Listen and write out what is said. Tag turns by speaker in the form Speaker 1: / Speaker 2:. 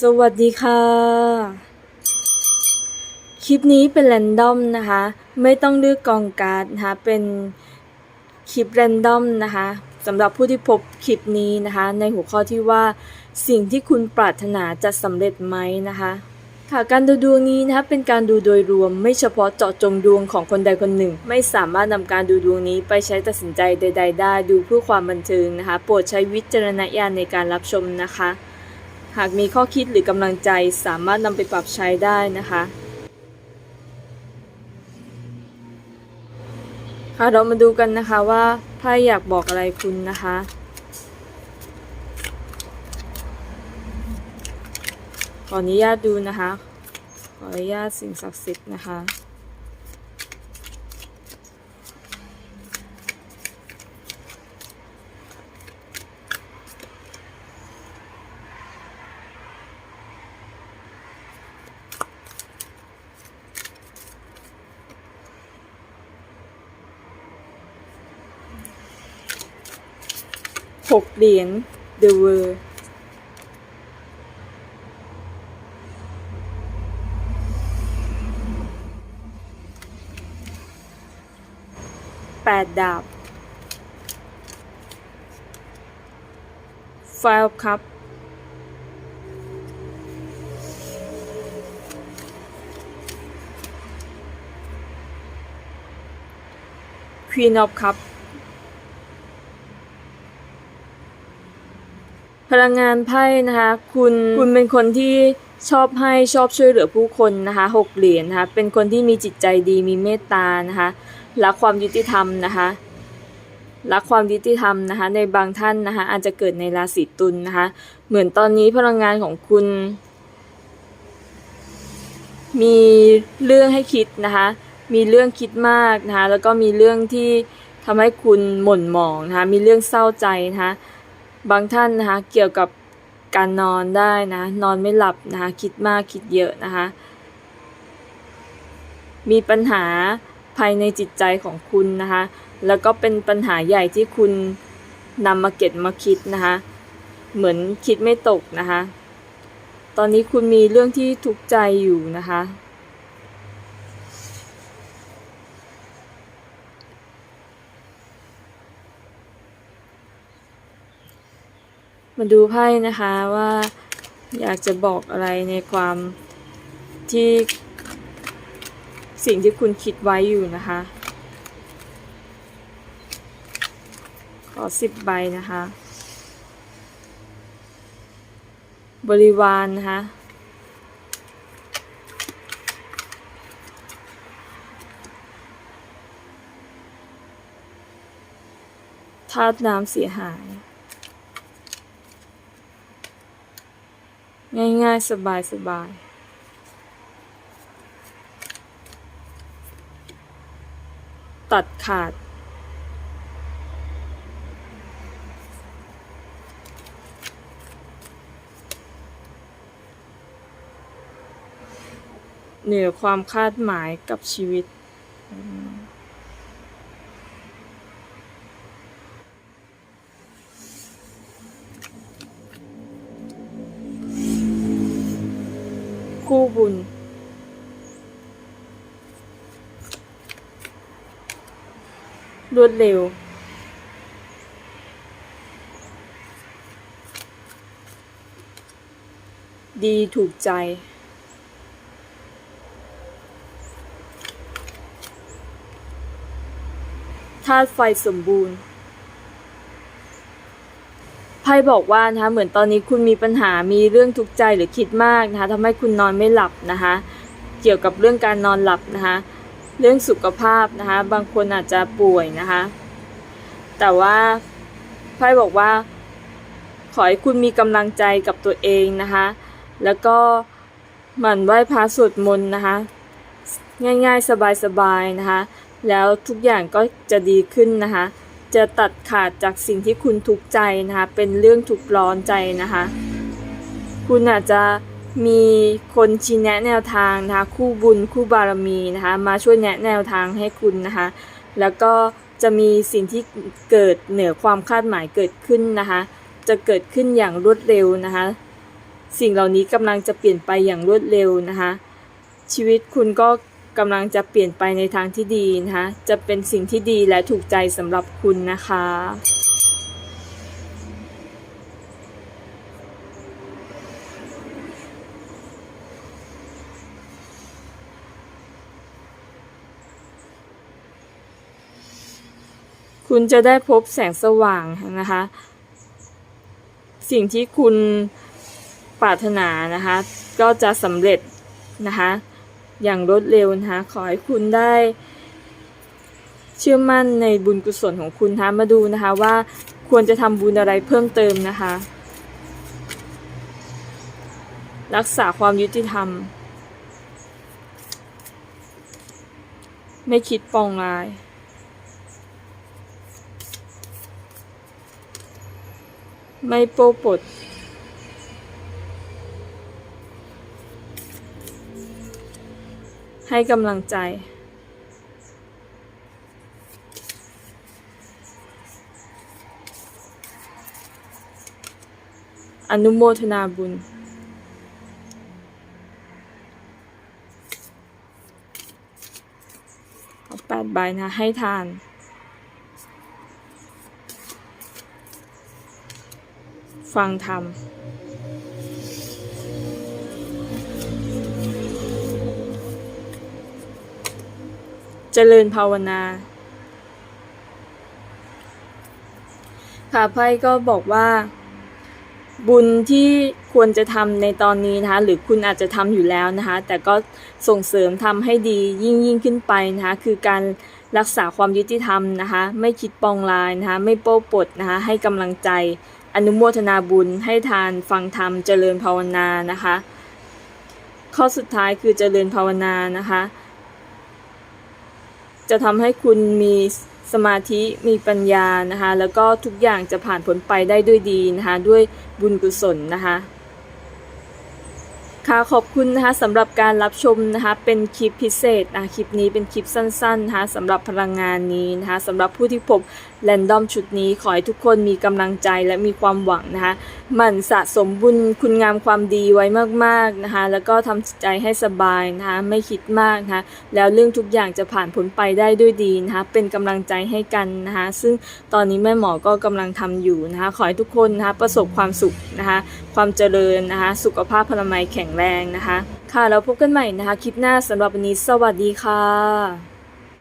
Speaker 1: สวัสดีค่ะ คลิปนี้เป็นแรนดอมนะคะ ไม่ต้องเลือกกองการ์ดนะคะ เป็นคลิปแรนดอมนะคะสำหรับผู้ที่พบคลิปนี้นะคะ ในหัวข้อที่ว่าสิ่งที่คุณปรารถนาจะสำเร็จไหมนะคะ ค่ะการดูดวงนี้นะคะเป็นการดูโดยรวมไม่เฉพาะเจาะจงดวงของคนใดคนหนึ่ง ไม่สามารถนำการดูดวงนี้ไปใช้ตัดสินใจใด ๆ ได้ ดูเพื่อความบันเทิงนะคะ โปรดใช้วิจารณญาณในการรับชมนะคะ หากมีข้อคิดหรือกำลังใจสามารถนำไปปรับใช้ได้นะคะค่ะเรามาดูกันนะคะว่าไพ่อยากบอกอะไรคุณนะคะขออนุญาตดูนะคะ ขออนุญาตสิ่งศักดิ์สิทธิ์นะคะ หกเหรียญเดอะเวอร์แปดดาบไฟล์คัพควีนออฟคัพ พลังงานไพ่นะคะคุณคุณเป็นคนที่ชอบให้ชอบช่วยเหลือผู้คนนะคะหกเหรียญนะคะเป็นคนที่มีจิตใจดีมีเมตตานะคะรักความยุติธรรมนะคะรักความยุติธรรมนะคะในบางท่านนะคะอาจจะเกิดในราศีตุลนนะคะเหมือนตอนนี้พลังงานของคุณ มีเรื่องให้คิดนะคะมีเรื่องคิดมากนะคะแล้วก็มีเรื่องที่ทำให้คุณหม่นหมองนะคะมีเรื่องเศร้าใจนะคะ บางท่านนะคะเกี่ยวกับการนอนได้นะนอนไม่หลับนะคะคิดมากคิดเยอะนะคะ มีปัญหาภายในจิตใจของคุณนะคะแล้วก็เป็นปัญหาใหญ่ที่คุณนำมาเก็บมาคิดนะคะเหมือนคิดไม่ตกนะคะ ตอนนี้คุณมีเรื่องที่ทุกข์ใจอยู่นะคะ มาดูไพ่นะคะว่าอยากจะบอกอะไรในความที่สิ่งที่คุณคิดไว้อยู่นะคะ ขอสิบใบนะคะ บริวารนนะคะ ธาตุน้ำเสียหาย ง่ายๆ สบายๆตัดขาด เหนือความคาดหมายกับชีวิต คู่บุญ รวดเร็ว ดีถูกใจ ธาตุไฟสมบูรณ์ พ่บอกว่านะคะเหมือนตอนนี้คุณมีปัญหามีเรื่องทุกข์ใจหรือคิดมากนะคะทำให้คุณนอนไม่หลับนะคะเกี่ยวกับเรื่องการนอนหลับนะคะเรื่องสุขภาพนะคะบางคนอาจจะป่วยนะคะแต่ว่าไพ่บอกว่า ขอให้คุณมีกำลังใจกับตัวเองนะคะแล้วก็หมั่นไหว้พระสวดมนต์นะคะง่ายๆสบายๆนะคะแล้วทุกอย่างก็จะดีขึ้นนะคะ จะตัดขาดจากสิ่งที่คุณทุกข์ใจนะคะ เป็นเรื่องทุกข์ร้อนใจนะคะ คุณอาจจะมีคนชี้แนะแนวทางนะคะคู่บุญคู่บารมีนะคะมาช่วยแนะแนวทางให้คุณนะคะ แล้วก็จะมีสิ่งที่เกิดเหนือความคาดหมายเกิดขึ้นนะคะ จะเกิดขึ้นอย่างรวดเร็วนะคะ สิ่งเหล่านี้กำลังจะเปลี่ยนไปอย่างรวดเร็วนะคะ ชีวิตคุณก็ กำลังจะเปลี่ยนไปในทางที่ดีนะคะจะเป็นสิ่งที่ดีและถูกใจสำหรับคุณนะคะคุณจะได้พบแสงสว่างนะคะ สิ่งที่คุณปรารถนานะคะ ก็จะสำเร็จนะคะ อย่างรวดเร็วนะคะขอให้คุณได้เชื่อมั่นในบุญกุศลของคุณนะคะมาดูนะคะว่าควรจะทำบุญอะไรเพิ่มเติมนะคะ รักษาความยุติธรรม ไม่คิดปองร้ายไม่โป้ปด ให้กำลังใจ อนุโมทนาบุญ เอาแปดใบนะ ให้ทานฟังธรรม เจริญภาวนา ค่ะไพ่ก็บอกว่า บุญที่ควรจะทำในตอนนี้นะคะ หรือคุณอาจจะทำอยู่แล้วนะคะ แต่ก็ส่งเสริมทำให้ดียิ่งยิ่งขึ้นไปนะคะ คือการรักษาความยุติธรรมนะคะ ไม่คิดปองลายนะคะ ไม่โป้ปดนะคะ ให้กำลังใจ อนุโมทนาบุญ ให้ทาน ฟังธรรม เจริญภาวนานะคะ ข้อสุดท้ายคือเจริญภาวนานะคะ จะทำให้คุณมีสมาธิมีปัญญานะคะ แล้วก็ทุกอย่างจะผ่านผลไปได้ด้วยดีนะคะ ด้วยบุญกุศลนะคะ ค่ะขอบคุณนะคะสำหรับการรับชมนะคะเป็นคลิปพิเศษนะคลิปนี้เป็นคลิปสั้นๆนะคะสำหรับพลังงานนี้นะคะสำหรับผู้ที่พบแรนดอมชุดนี้ขอให้ทุกคนมีกำลังใจและมีความหวังนะคะหมั่นสะสมบุญคุณงามความดีไว้มากๆนะคะแล้วก็ทำใจให้สบายนะคะไม่คิดมากนะคะแล้วเรื่องทุกอย่างจะผ่านพ้นไปได้ด้วยดีนะคะเป็นกำลังใจให้กันนะคะซึ่งตอนนี้แม่หมอก็กำลังทำอยู่นะคะขอให้ทุกคนนะคะประสบความสุขนะคะความเจริญนะคะสุขภาพพลามัยแข็งแรงนะคะ ค่ะแล้วพบกันใหม่นะคะ คลิปหน้าสำหรับวันนี้สวัสดีค่ะ